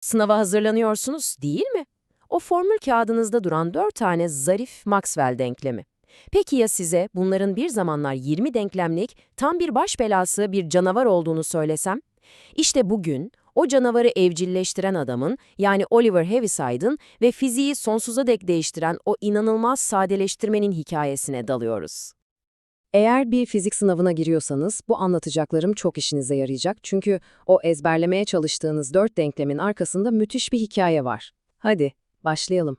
Sınava hazırlanıyorsunuz değil mi? O formül kağıdınızda duran 4 tane zarif Maxwell denklemi. Peki ya size bunların bir zamanlar 20 denklemlik tam bir baş belası bir canavar olduğunu söylesem? İşte bugün o canavarı evcilleştiren adamın yani Oliver Heaviside'ın ve fiziği sonsuza dek değiştiren o inanılmaz sadeleştirmenin hikayesine dalıyoruz. Eğer bir fizik sınavına giriyorsanız bu anlatacaklarım çok işinize yarayacak çünkü o ezberlemeye çalıştığınız dört denklemin arkasında müthiş bir hikaye var. Hadi başlayalım.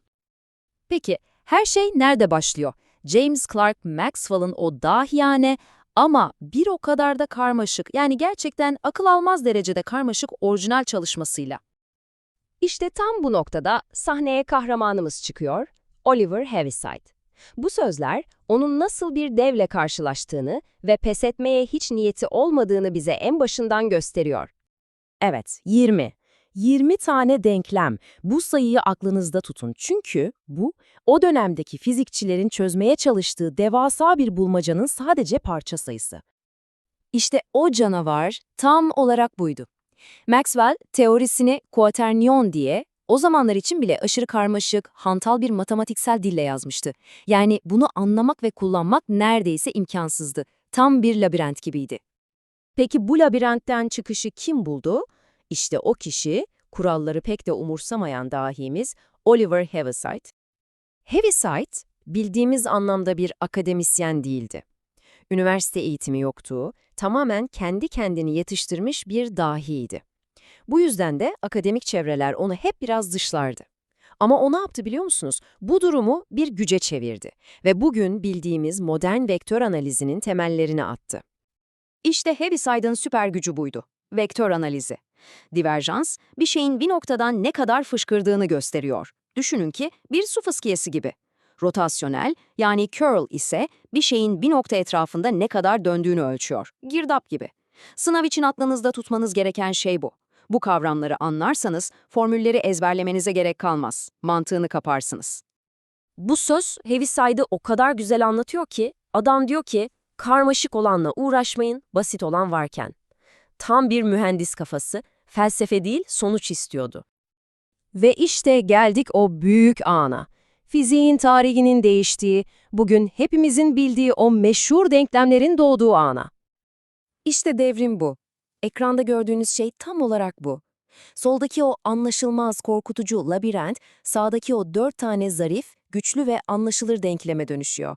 Peki, her şey nerede başlıyor? James Clerk Maxwell'ın o dahiyane ama bir o kadar da karmaşık, yani gerçekten akıl almaz derecede karmaşık orijinal çalışmasıyla. İşte tam bu noktada sahneye kahramanımız çıkıyor, Oliver Heaviside. Bu sözler, onun nasıl bir devle karşılaştığını ve pes etmeye hiç niyeti olmadığını bize en başından gösteriyor. Evet, 20. 20 tane denklem. Bu sayıyı aklınızda tutun. Çünkü bu, o dönemdeki fizikçilerin çözmeye çalıştığı devasa bir bulmacanın sadece parça sayısı. İşte o canavar tam olarak buydu. Maxwell teorisini kuaternion diye o zamanlar için bile aşırı karmaşık, hantal bir matematiksel dille yazmıştı. Yani bunu anlamak ve kullanmak neredeyse imkansızdı. Tam bir labirent gibiydi. Peki bu labirentten çıkışı kim buldu? İşte o kişi, kuralları pek de umursamayan dahimiz Oliver Heaviside. Heaviside, bildiğimiz anlamda bir akademisyen değildi. Üniversite eğitimi yoktu, tamamen kendi kendini yetiştirmiş bir dahiydi. Bu yüzden de akademik çevreler onu hep biraz dışlardı. Ama o ne yaptı biliyor musunuz? Bu durumu bir güce çevirdi ve bugün bildiğimiz modern vektör analizinin temellerini attı. İşte Heaviside'ın süper gücü buydu. Vektör analizi. Diverjans, bir şeyin bir noktadan ne kadar fışkırdığını gösteriyor. Düşünün ki bir su fıskiyesi gibi. Rotasyonel, yani curl ise bir şeyin bir nokta etrafında ne kadar döndüğünü ölçüyor. Girdap gibi. Sınav için aklınızda tutmanız gereken şey bu. Bu kavramları anlarsanız formülleri ezberlemenize gerek kalmaz. Mantığını kaparsınız. Bu söz Heaviside'ı o kadar güzel anlatıyor ki, adam diyor ki, karmaşık olanla uğraşmayın, basit olan varken. Tam bir mühendis kafası, felsefe değil sonuç istiyordu. Ve işte geldik o büyük ana. Fiziğin tarihinin değiştiği, bugün hepimizin bildiği o meşhur denklemlerin doğduğu ana. İşte devrim bu. Ekranda gördüğünüz şey tam olarak bu. Soldaki o anlaşılmaz, korkutucu labirent, sağdaki o dört tane zarif, güçlü ve anlaşılır denkleme dönüşüyor.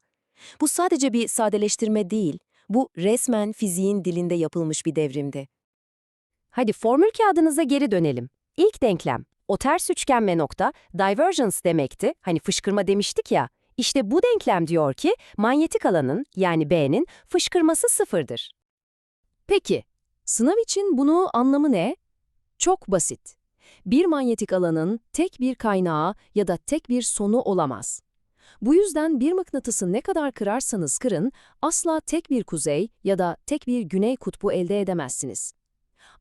Bu sadece bir sadeleştirme değil, bu resmen fiziğin dilinde yapılmış bir devrimdi. Hadi formül kağıdınıza geri dönelim. İlk denklem, o ters üçgen ve nokta, divergence demekti, hani fışkırma demiştik ya. İşte bu denklem diyor ki, manyetik alanın, yani B'nin, fışkırması sıfırdır. Peki, sınav için bunu anlamı ne? Çok basit. Bir manyetik alanın tek bir kaynağı ya da tek bir sonu olamaz. Bu yüzden bir mıknatısı ne kadar kırarsanız kırın, asla tek bir kuzey ya da tek bir güney kutbu elde edemezsiniz.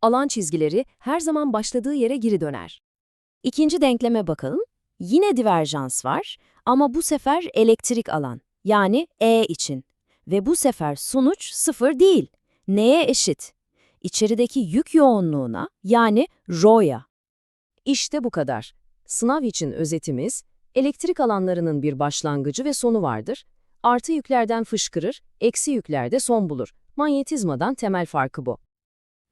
Alan çizgileri her zaman başladığı yere geri döner. İkinci denkleme bakalım. Yine diverjans var ama bu sefer elektrik alan, yani E için. Ve bu sefer sonuç sıfır değil. Neye eşit? İçerideki yük yoğunluğuna, yani R'ya. İşte bu kadar. Sınav için özetimiz, elektrik alanlarının bir başlangıcı ve sonu vardır. Artı yüklerden fışkırır, eksi yüklerde son bulur. Manyetizmadan temel farkı bu.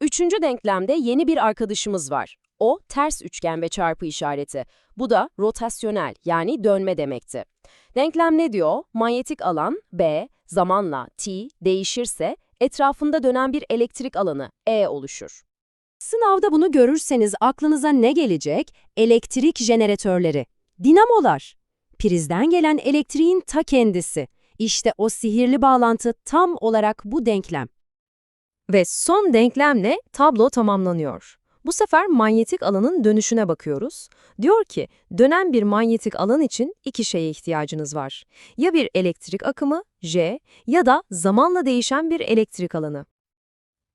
Üçüncü denklemde yeni bir arkadaşımız var. O ters üçgen ve çarpı işareti. Bu da rotasyonel yani dönme demekti. Denklem ne diyor? Manyetik alan B zamanla T değişirse etrafında dönen bir elektrik alanı E oluşur. Sınavda bunu görürseniz aklınıza ne gelecek? Elektrik jeneratörleri, dinamolar. Prizden gelen elektriğin ta kendisi. İşte o sihirli bağlantı tam olarak bu denklem. Ve son denklemle tablo tamamlanıyor. Bu sefer manyetik alanın dönüşüne bakıyoruz. Diyor ki, dönen bir manyetik alan için iki şeye ihtiyacınız var. Ya bir elektrik akımı, J, ya da zamanla değişen bir elektrik alanı.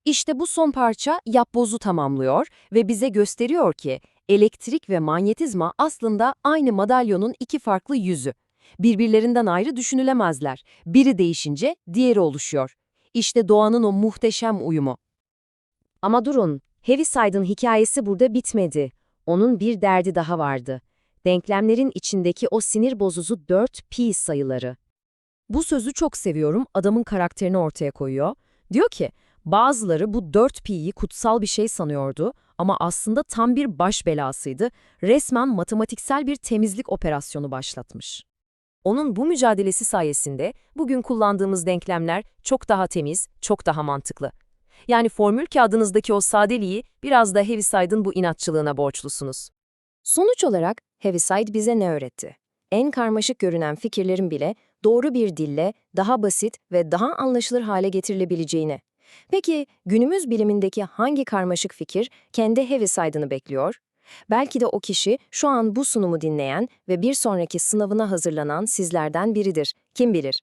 İşte bu son parça yapbozu tamamlıyor ve bize gösteriyor ki, elektrik ve manyetizma aslında aynı madalyonun iki farklı yüzü. Birbirlerinden ayrı düşünülemezler. Biri değişince diğeri oluşuyor. İşte doğanın o muhteşem uyumu. Ama durun, Heaviside'ın hikayesi burada bitmedi. Onun bir derdi daha vardı. Denklemlerin içindeki o sinir bozucu 4pi sayıları. Bu sözü çok seviyorum, adamın karakterini ortaya koyuyor. Diyor ki, bazıları bu 4pi'yi kutsal bir şey sanıyordu ama aslında tam bir baş belasıydı. Resmen matematiksel bir temizlik operasyonu başlatmış. Onun bu mücadelesi sayesinde bugün kullandığımız denklemler çok daha temiz, çok daha mantıklı. Yani formül kağıdınızdaki o sadeliği biraz da Heaviside'ın bu inatçılığına borçlusunuz. Sonuç olarak Heaviside bize ne öğretti? En karmaşık görünen fikirlerin bile doğru bir dille daha basit ve daha anlaşılır hale getirilebileceğini. Peki günümüz bilimindeki hangi karmaşık fikir kendi Heaviside'ını bekliyor? Belki de o kişi şu an bu sunumu dinleyen ve bir sonraki sınavına hazırlanan sizlerden biridir. Kim bilir?